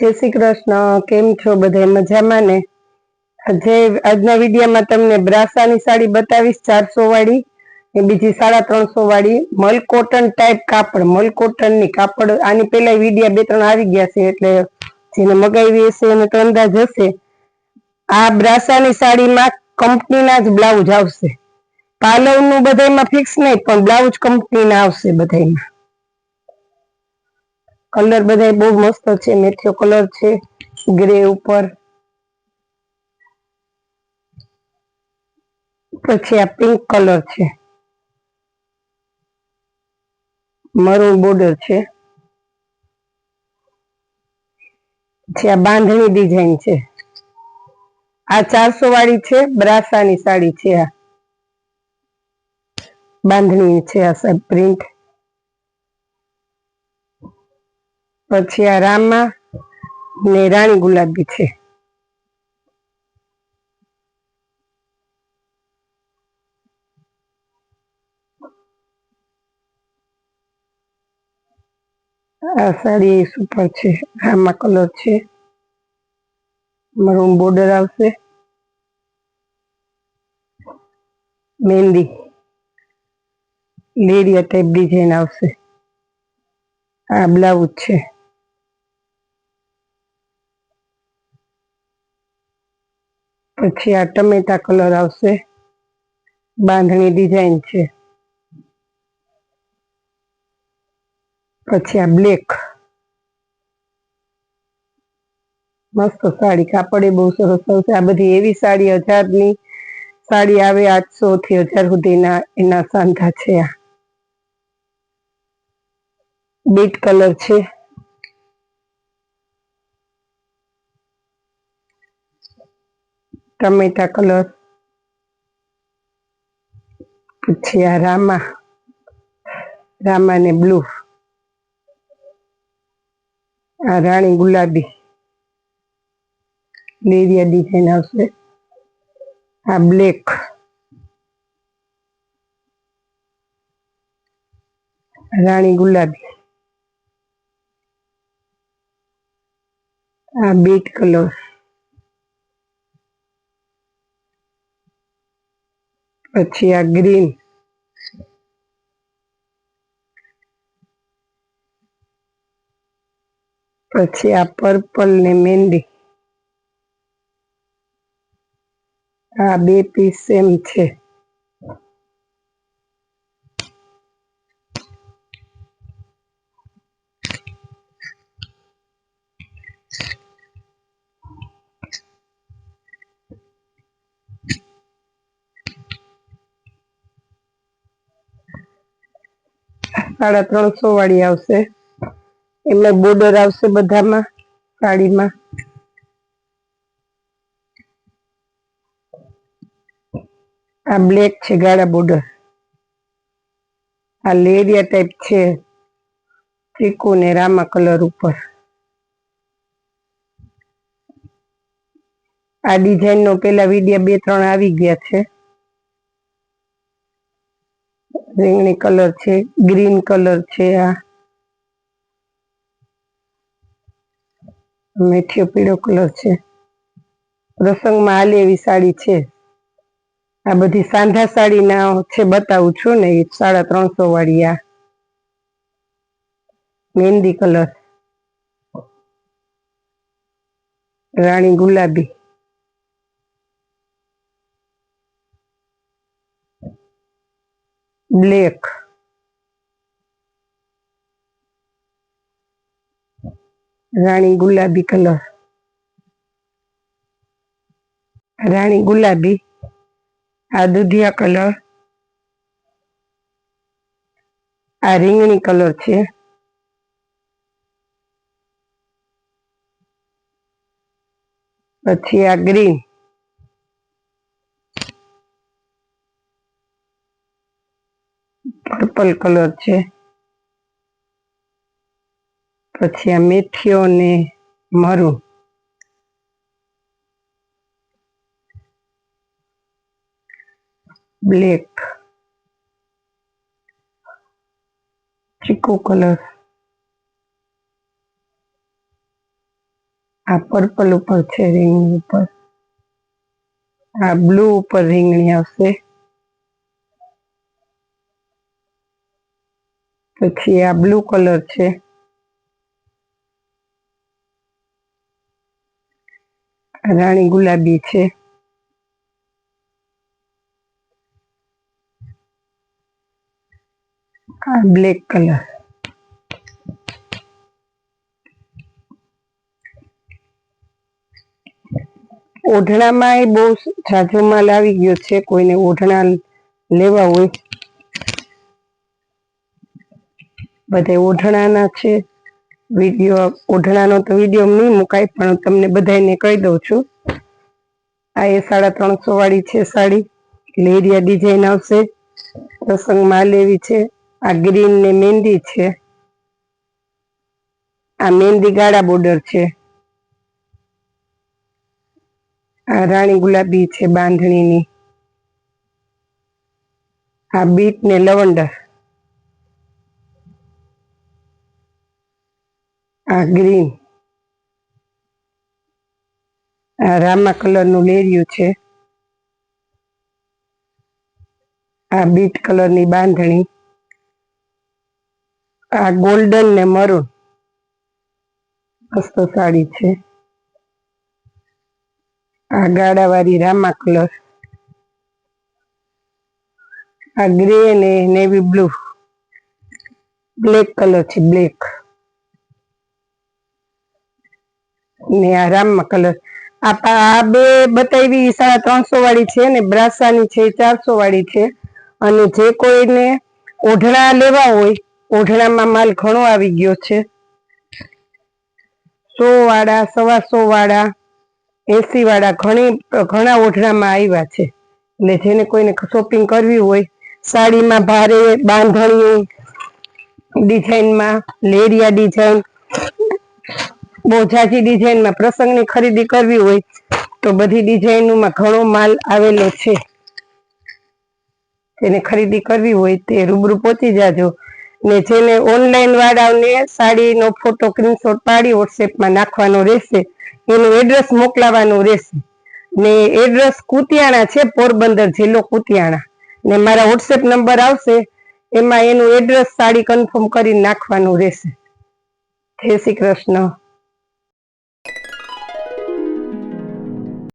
જય શ્રી કૃષ્ણ. કેમ છો બધા? મજામાં ને? આજે આજના વિડીયોમાં તમને બ્રાસાની સાડી બતાવીશ, ચારસો વાળી. ને બીજી સાડા ત્રણસો વાળી. મલ કોટન ટાઈપ કાપડ. મલ કોટનની કાપડ. આની પેલા વિડીયા બે ત્રણ આવી ગયા છે, એટલે જેને મગાવી હશે એને તો અંદાજ હશે. આ બ્રાસાની સાડીમાં કંપનીના જ બ્લાઉઝ આવશે. પાલવનું બધામાં ફિક્સ નહીં, પણ બ્લાઉઝ કંપનીના આવશે બધામાં કલર બધા બહુ મસ્ત છે મેથ્યો કલર છે, ગ્રે ઉપર. પછી આ પિંક કલર છે. મરૂન બોર્ડર છે. પછી આ બાંધણી ડિઝાઇન છે. આ ચારસો વાળી છે, બ્રાસાની સાડી છે આ. બાંધણી છે આ સાહેબ પ્રિન્ટ પછી આ રામા ને રાણી ગુલાબી છે. આ સાડી સુપર છે, આમાં કલર છે. મરૂન બોર્ડર આવશે. મહેંદી. લેરિયા ટાઈપ ડિઝાઇન આવશે. આ બ્લાઉઝ છે. પછી આ ટમેટા કલર આવશે. બાંધણી ડિઝાઇન છે. પછી આ બ્લેક. મસ્ત સાડી, કાપડ બહુ સરસ આવશે. આ બધી એવી સાડી હજારની સાડી આવે આઠસો થી હજાર સુધીના એના સાંધા છે આ. બીટ કલર છે. ટમેટા કલર પછી આ રામા. રામા ને બ્લુ આ રાણી ગુલાબી. લેરિયા ડિઝાઇન આવશે. આ બ્લેક રાણી ગુલાબી. આ બીટ કલર પછી આ ગ્રીન. પછી આ પર્પલ ને મેંડી આ બે પીસ સેમ છે. સાડા ત્રણસો વાળી આવશે. એમાં બોર્ડર આવશે બધામાં સાડીમાં આ બ્લેક છે ગાળા બોર્ડર આ લેરિયા ટાઈપ છે ને રામા કલર ઉપર. આ ડિઝાઇન નો પેલા વિડિયા બે ત્રણ આવી ગયા છે. રીંગણી કલર છે, ગ્રીન કલર છે આ. મેઠિયો પીળો કલર છે. પ્રસંગમાં આલી એવી સાડી છે. આ બધી સાંધા સાડી ના છે, બતાવું છું ને સાડા ત્રણસો વાળી આ. મહેંદી કલર. રાણી ગુલાબી. બ્લેક રાણી ગુલાબી કલર રાણી ગુલાબી આ દુધિયા કલર આ રીંગણી કલર છે પછી આ ગ્રીન પર્પલ કલર છે. પછી આ મેથીઓ ને મરું. બ્લેક ચીકુ કલર આ પર્પલ ઉપર છે રીંગણી ઉપર. આ બ્લુ ઉપર રીંગણી આવશે. પછી આ બ્લુ કલર છે. રાણી ગુલાબી છે. આ બ્લેક કલર. ઓઢણામાં એ બહુ ઝાઝો માલ આવી ગયો છે, કોઈને ઓઢણા લેવા હોય બધા ઓઢણાના છે. વીડિયો, ઓઢણાનો તો વીડિયો નહીં મુકાય, પણ તમને બધાને કહી દઉં છું. આ એ સાડા ત્રણસો વાળી છે સાડી. લેરિયા ડિઝાઇન આવશે. પ્રસંગમાં લેવી છે. આ ગ્રીન ને મહેંદી છે. આ મહેંદી ગાળા બોર્ડર છે. આ રાણી ગુલાબી છે બાંધણીની. આ બીટ ને લવંડર. આ ગ્રીન આ રામા કલરનું લેરિયું છે. આ બીટ કલરની બાંધણી. આ ગોલ્ડન ને મરૂન મસ્ત સાડી છે. આ ગાડાવાળી રામા કલર આ ગ્રે ને નેવી બ્લુ બ્લેક કલર છે બ્લેક ને આ રામા કલર આ બે બતાવી સાડા ત્રણસો વાળી છે ને બ્રાસાની છે ચારસો વાળી છે. અને જે કોઈને ઓઢણા લેવા હોય, ઓઢણામાં માલ ઘણો આવી ગયો છે. સો વાળા સવા સો વાળા, એસી વાળા ઘણી, ઘણા ઓઢણામાં આવ્યા છે. એટલે જેને કોઈને શોપિંગ કરવી હોય, સાડીમાં ભારે બાંધણી ડિઝાઇનમાં લેરિયા ડિઝાઇન બહુ ડિઝાઇનમાં પ્રસંગની ખરીદી કરવી હોય તો બધી ડિઝાઇનોમાં ઘણો માલ આવેલો છે. જેને ખરીદી કરવી હોય તે રૂબરૂ પહોંચી જાજો. ને જેને ઓનલાઈન વાળાઓને સાડીનો ફોટો સ્ક્રીનશોટ પાડી વોટ્સએપમાં નાખવાનો રહેશે, એનું એડ્રેસ મોકલાવાનું રહેશે. ને એડ્રેસ કુતિયાણા છે, પોરબંદર જિલ્લો કુતિયાણા. ને મારા વોટ્સએપ નંબર આવશે, એમાં એનું એડ્રેસ સાડી કન્ફર્મ કરી નાખવાનું રહેશે. જય શ્રી કૃષ્ણ.